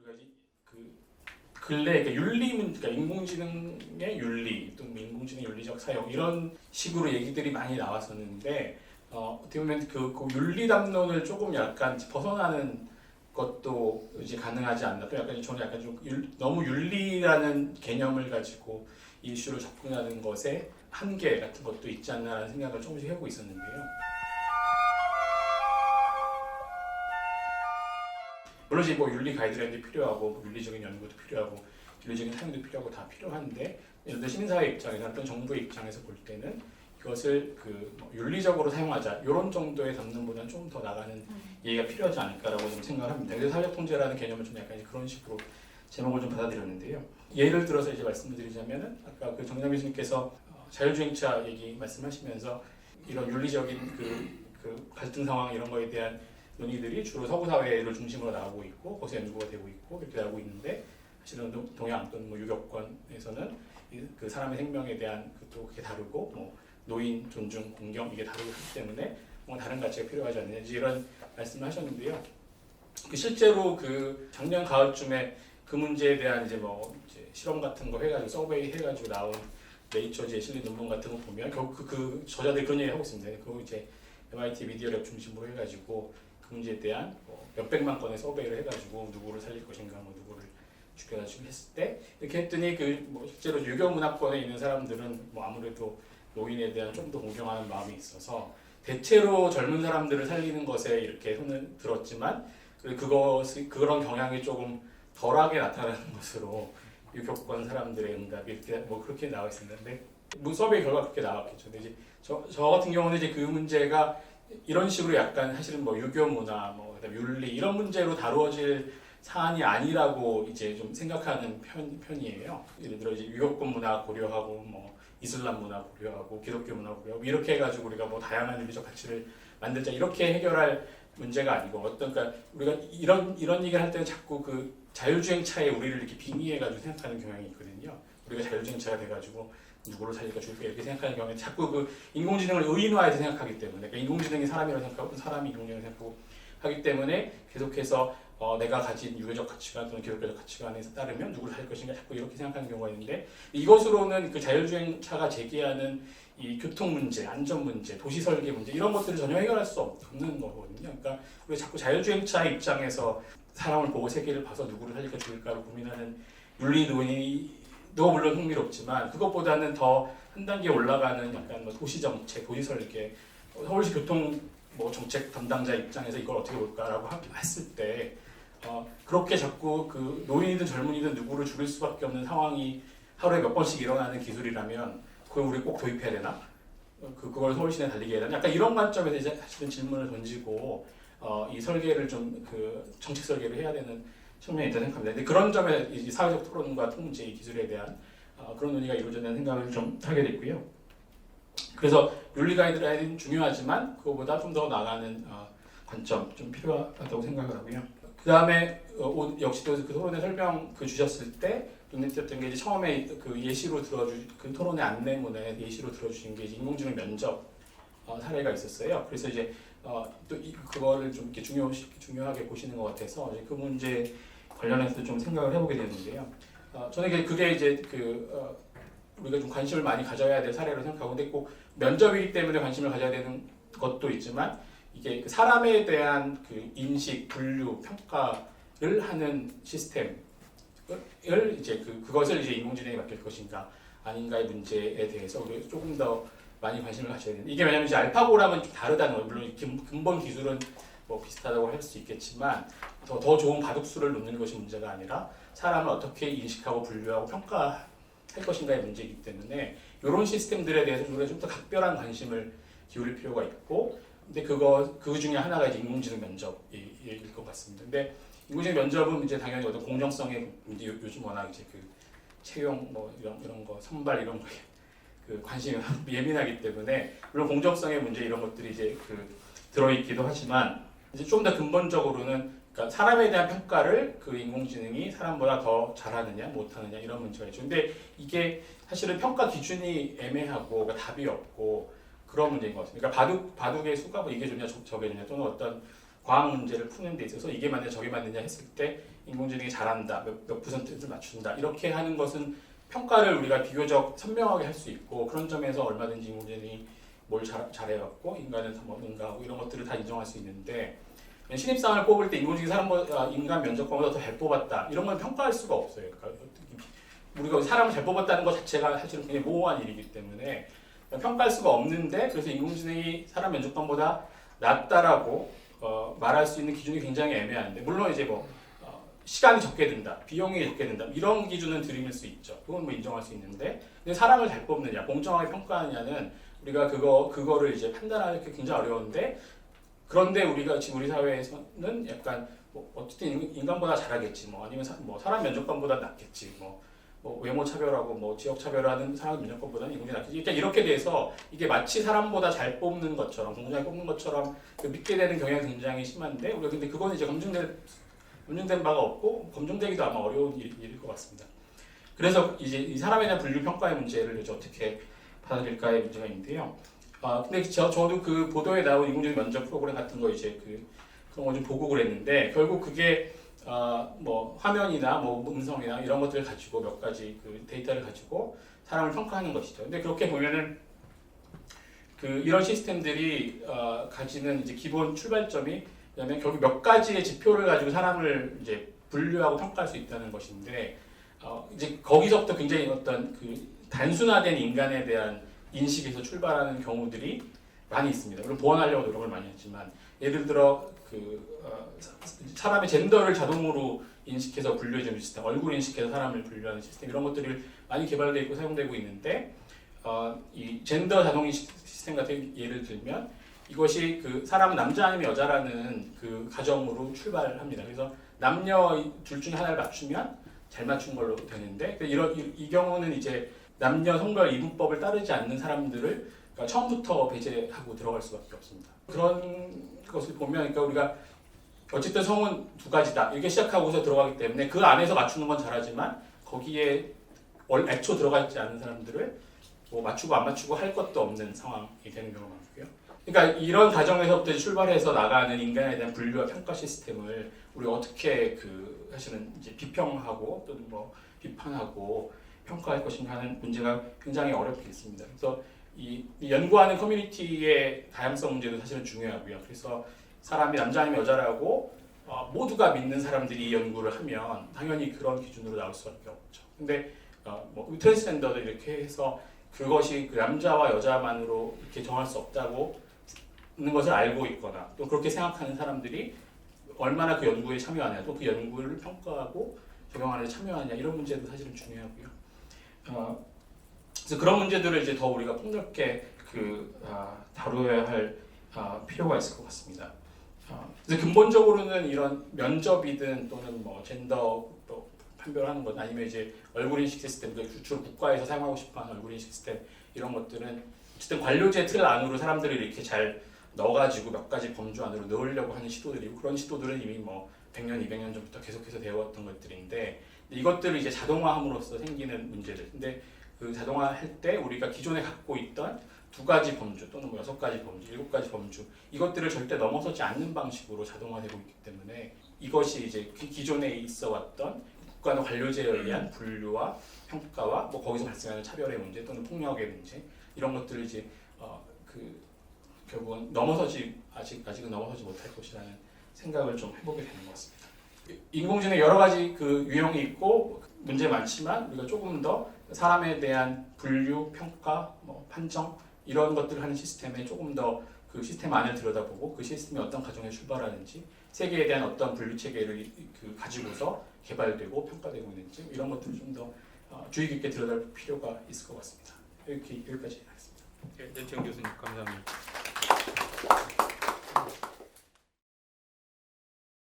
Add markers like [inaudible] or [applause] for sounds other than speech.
우리가 이제 그 근래 그러니까 윤리 문 그러니까 인공지능의 윤리 또 인공지능 윤리적 사용 이런 식으로 얘기들이 많이 나왔었는데 어, 어떻게 보면 그, 그 윤리 담론을 조금 약간 벗어나는 것도 이제 가능하지 않나 또 약간 저는 약간 좀 윤- 너무 윤리라는 개념을 가지고 이 이슈로 접근하는 것에 한계 같은 것도 있지 않나라는 생각을 조금씩 해보고 있었는데요. 물론 이제 뭐 윤리 가이드라인도 필요하고 뭐 윤리적인 연구도 필요하고 윤리적인 사용도 필요하고 다 필요한데 예를 들어 시민사회 입장에서 어떤 정부의 입장에서 볼 때는 이것을 그뭐 윤리적으로 사용하자 이런 정도의 담론보다는 좀더 나가는 얘기가 필요하지 않을까라고 좀 생각을 합니다. 그래서 사회적 통제라는 개념을 좀 약간 그런 식으로 제목을 좀 받아들였는데요. 예를 들어서 이제 말씀을 드리자면은 아까 그 정남 교수님께서 어, 자율주행차 얘기 말씀하시면서 이런 윤리적인 그, 그 갈등 상황 이런 거에 대한 논의들이 주로 서구 사회를 중심으로 나오고 있고 거기서 연구가 되고 있고 이렇게 나오고 있는데 사실은 동- 동양 또는 뭐 유럽권에서는 이- 그 사람의 생명에 대한 그또 그게 다르고 뭐 노인 존중 공경 이게 다르기 때문에 뭔가 다른 가치가 필요하지 않느냐 이런 말씀을 하셨는데요. 그 실제로 그 작년 가을쯤에 그 문제에 대한 이제 뭐 이제 실험 같은 거 해가지고 서베이 해가지고 나온 네이처지에 실린 논문 같은 거 보면 결국 그, 그 저자들이 그런 얘기 하고 있습니다. 그 이제 MIT 미디어랩 중심으로 해가지고 그 문제에 대한 뭐 몇백만 건의 서베이를 해가지고 누구를 살릴 것인가 뭐 누구를 죽여가지고 했을 때 이렇게 했더니 그 뭐 실제로 유교 문화권에 있는 사람들은 뭐 아무래도 노인에 대한 좀 더 공경하는 마음이 있어서 대체로 젊은 사람들을 살리는 것에 이렇게 손을 들었지만 그- 그것이 그런 경향이 조금 덜하게 나타나는 [laughs] 것으로 유교권 사람들의 응답이 이렇게 뭐 그렇게 나와 있습니다. 근데 뭐 결과 그렇게 나왔겠죠. 근데 이제 저, 저 같은 경우는 이제 그 문제가 이런 식으로 약간 사실은 뭐 유교 문화, 뭐 윤리 이런 문제로 다루어질 사안이 아니라고 이제 좀 생각하는 편, 편이에요. 예를 들어 이제 유교권 문화 고려하고 뭐 이슬람 문화 고려하고 기독교 문화 고려하고 이렇게 해가지고 우리가 뭐 다양한 윤리적 가치를 만들자 이렇게 해결할 문제가 아니고 어떤 그러니까 우리가 이런 이런 얘기를 할 때는 자꾸 그 자율주행차에 우리를 이렇게 빙의해가지고 생각하는 경향이 있거든요. 우리가 자율주행차가 돼가지고 누구를 살릴까 죽일까 이렇게 생각하는 경우에 자꾸 그 인공지능을 의인화해서 생각하기 때문에 그러니까 인공지능이 사람이라고 생각하고 사람이 인공지능을 생각하고 하기 때문에 계속해서 어, 내가 가진 유교적 가치관 또는 기독교적 가치관에 따르면 누구를 살 것인가 자꾸 이렇게 생각하는 경우가 있는데 이것으로는 그 자율주행차가 제기하는 이 교통 문제, 안전 문제, 도시 설계 문제 이런 것들을 전혀 해결할 수 없는 거거든요. 그러니까 우리 자꾸 자율주행차 입장에서 사람을 보고 세계를 봐서 누구를 살릴까 죽일까를 고민하는 윤리 논의 도 물론 흥미롭지만 그것보다는 더 한 단계 올라가는 약간 뭐 도시 정책, 도시 설계, 어, 서울시 교통 뭐 정책 담당자 입장에서 이걸 어떻게 볼까라고 하- 했을 때 어, 그렇게 자꾸 그 노인이든 젊은이든 누구를 죽일 수밖에 없는 상황이 하루에 몇 번씩 일어나는 기술이라면 그걸 우리 꼭 도입해야 되나? 어, 그 그걸 서울시내 달리게 해야 되나? 약간 이런 관점에서 이제 사실은 질문을 던지고 어, 이 설계를 좀 그 정책 설계를 해야 되는 측면이 있다고 생각합니다. 근데 그런 점에 이 사회적 토론과 통제 이 기술에 대한 어, 그런 논의가 이루어진다는 생각을 좀 하게 됐고요. 그래서 윤리 가이드라인 중요하지만 그거보다 좀 더 나가는 어, 관점 좀 필요하다고 생각을 하고요. 그 다음에 어, 역시 또그 토론회 설명 그 주셨을 때 눈에 띄었던 게 이제 처음에 그 예시로 들어주 그 토론회 안내문에 예시로 들어주신 게 인공지능 면접 어, 사례가 있었어요. 그래서 이제 어, 또 이, 그거를 좀 이렇게 중요 중요하게 보시는 것 같아서 이제 그 문제 관련해서 좀 생각을 해보게 되는데요. 어, 저는 그게 이제 그 어, 우리가 좀 관심을 많이 가져야 될 사례로 생각하고 근데 꼭 면접이기 때문에 관심을 가져야 되는 것도 있지만 이게 그 사람에 대한 그 인식, 분류, 평가를 하는 시스템을 이제 그 그것을 이제 인공지능에 맡길 것인가 아닌가의 문제에 대해서 우리 조금 더 많이 관심을 가져야 되는 이게 왜냐하면 이제 알파고랑은 좀 다르다는 거예요. 물론 근- 근본 기술은 뭐 비슷하다고 할 수 있겠지만 더, 더 좋은 바둑수를 놓는 것이 문제가 아니라 사람을 어떻게 인식하고 분류하고 평가할 것인가의 문제이기 때문에 이런 시스템들에 대해서 우리가 좀 더 각별한 관심을 기울일 필요가 있고 근데 그거 그 중에 하나가 이제 인공지능 면접일 것 같습니다. 근데 인공지능 면접은 이제 당연히 어떤 공정성의 문제 요- 요즘 워낙 이제 그 채용 뭐 이런 이런 거 선발 이런 거에 그 관심이 [laughs] 예민하기 때문에 물론 공정성의 문제 이런 것들이 이제 그 들어있기도 하지만 이제 좀 더 근본적으로는 그러니까 사람에 대한 평가를 그 인공지능이 사람보다 더 잘하느냐 못하느냐 이런 문제가 있죠. 근데 이게 사실은 평가 기준이 애매하고 그러니까 답이 없고 그런 문제인 것 같습니다. 그러니까 바둑 바둑의 수가 뭐 이게 좋냐 저- 저게 좋냐 또는 어떤 과학 문제를 푸는 데 있어서 이게 맞냐 저게 맞느냐 했을 때 인공지능이 잘한다 몇, 몇 퍼센트를 맞춘다 이렇게 하는 것은 평가를 우리가 비교적 선명하게 할 수 있고 그런 점에서 얼마든지 인공지능이 뭘 잘, 잘해갖고 인간은 다 뭔가하고 이런 것들을 다 인정할 수 있는데 신입사원을 뽑을 때 인공지능이 사람보다 인간 면접관보다 더 잘 뽑았다 이런 건 평가할 수가 없어요. 그러니까 우리가 사람을 잘 뽑았다는 것 자체가 사실은 굉장히 모호한 일이기 때문에 평가할 수가 없는데 그래서 인공지능이 사람 면접관보다 낫다라고 어, 말할 수 있는 기준이 굉장히 애매한데 물론 이제 뭐 어, 시간이 적게 든다, 비용이 적게 든다 이런 기준은 들이밀 수 있죠. 그건 뭐 인정할 수 있는데 근데 사람을 잘 뽑느냐, 공정하게 평가하느냐는 우리가 그거 그거를 이제 판단하기 굉장히 어려운데 그런데 우리가 지금 우리 사회에서는 약간 뭐 어쨌든 인- 인간보다 잘하겠지. 뭐 아니면 사, 뭐 사람 면접관보다 낫겠지. 뭐, 뭐 외모 차별하고 뭐 지역 차별하는 사람 면접관보다는 인간이 낫겠지. 그러니까 이렇게 돼서 이게 마치 사람보다 잘 뽑는 것처럼 공정하게 뽑는 것처럼 그 믿게 되는 경향이 굉장히 심한데 우리가 근데 그거는 이제 검증된 검증된 바가 없고 검증되기도 아마 어려운 일, 일일 것 같습니다. 그래서 이제 이 사람에 대한 분류 평가의 문제를 이제 어떻게 받아들일까의 문제가 있는데요. 아 근데 저 저도 그 보도에 나온 인공지능 면접 프로그램 같은 거 이제 그 그런 거 좀 보고 그랬는데 결국 그게 아뭐 화면이나 뭐 음성이나 이런 것들을 가지고 몇 가지 그 데이터를 가지고 사람을 평가하는 것이죠. 근데 그렇게 보면은 그 이런 시스템들이 어, 가지는 이제 기본 출발점이 그다음에 결국 몇 가지의 지표를 가지고 사람을 이제 분류하고 평가할 수 있다는 것인데 어, 이제 거기서부터 굉장히 어떤 그 단순화된 인간에 대한 인식에서 출발하는 경우들이 많이 있습니다. 물론 보완하려고 노력을 많이 했지만 예를 들어 그 어, 사- 사람의 젠더를 자동으로 인식해서 분류해주는 시스템, 얼굴 인식해서 사람을 분류하는 시스템 이런 것들이 많이 개발되어 있고 사용되고 있는데 어, 이 젠더 자동 인식 시스템 같은 예를 들면 이것이 그 사람은 남자 아니면 여자라는 그 가정으로 출발합니다. 그래서 남녀 둘 중에 하나를 맞추면 잘 맞춘 걸로 되는데 그 이런 이, 이 경우는 이제 남녀 성별 이분법을 따르지 않는 사람들을 그러니까 처음부터 배제하고 들어갈 수밖에 없습니다. 그런 것을 보면 그러니까 우리가 어쨌든 성은 두 가지다 이렇게 시작하고서 들어가기 때문에 그 안에서 맞추는 건 잘하지만 거기에 월 애초 들어가 있지 않은 사람들을 뭐 맞추고 안 맞추고 할 것도 없는 상황이 되는 경우가 많고요. 그러니까 이런 가정에서부터 출발해서 나가는 인간에 대한 분류와 평가 시스템을 우리가 어떻게 그 사실은 이제 비평하고 또는 뭐 비판하고 평가할 것인가 하는 문제가 굉장히 어렵겠습니다. 그래서 이, 이 연구하는 커뮤니티의 다양성 문제도 사실은 중요하고요. 그래서 사람이 남자 아니면 여자라고 어, 모두가 믿는 사람들이 이 연구를 하면 당연히 그런 기준으로 나올 수밖에 없죠. 근데 어, 뭐 트랜스젠더도 이렇게 해서 그것이 그 남자와 여자만으로 이렇게 정할 수 없다고 있는 것을 알고 있거나 또 그렇게 생각하는 사람들이 얼마나 그 연구에 참여하냐 또 그 연구를 평가하고 적용하는 데 참여하냐 이런 문제도 사실은 중요하고요. 어, 그래서 그런 문제들을 이제 더 우리가 폭넓게 그 아, 다루어야 할 아, 필요가 있을 것 같습니다. 어, 근본적으로는 이런 면접이든 또는 뭐 젠더 또 판별하는 것 아니면 이제 얼굴 인식 시스템, 그 주로 국가에서 사용하고 싶어하는 얼굴 인식 시스템 이런 것들은 어쨌든 관료제 틀 안으로 사람들을 이렇게 잘 넣어가지고 몇 가지 범주 안으로 넣으려고 하는 시도들이고 그런 시도들은 이미 뭐 100년, 200년 전부터 계속해서 되어왔던 것들인데 이것들을 이제 자동화함으로써 생기는 문제들. 근데 그 자동화할 때 우리가 기존에 갖고 있던 두 가지 범주 또는 뭐 여섯 가지 범주, 일곱 가지 범주 이것들을 절대 넘어서지 않는 방식으로 자동화되고 있기 때문에 이것이 이제 그 기존에 있어 왔던 국가나 관료제에 의한 분류와 평가와 뭐 거기서 발생하는 차별의 문제 또는 폭력의 문제 이런 것들을 이제 어, 그 결국은 넘어서지 아직 아직은 넘어서지 못할 것이라는 생각을 좀 해보게 되는 것 같습니다. 인공지능 여러 가지 그 유형이 있고 문제 많지만 우리가 조금 더 사람에 대한 분류, 평가, 뭐 판정 이런 것들을 하는 시스템에 조금 더 그 시스템 안을 들여다보고 그 시스템이 어떤 과정에 출발하는지 세계에 대한 어떤 분류 체계를 이- 그 가지고서 개발되고 평가되고 있는지 이런 것들을 좀더 어, 주의 깊게 들여다볼 필요가 있을 것 같습니다. 이렇게 여기까지 하겠습니다. 네, 렌티영 교수님 감사합니다.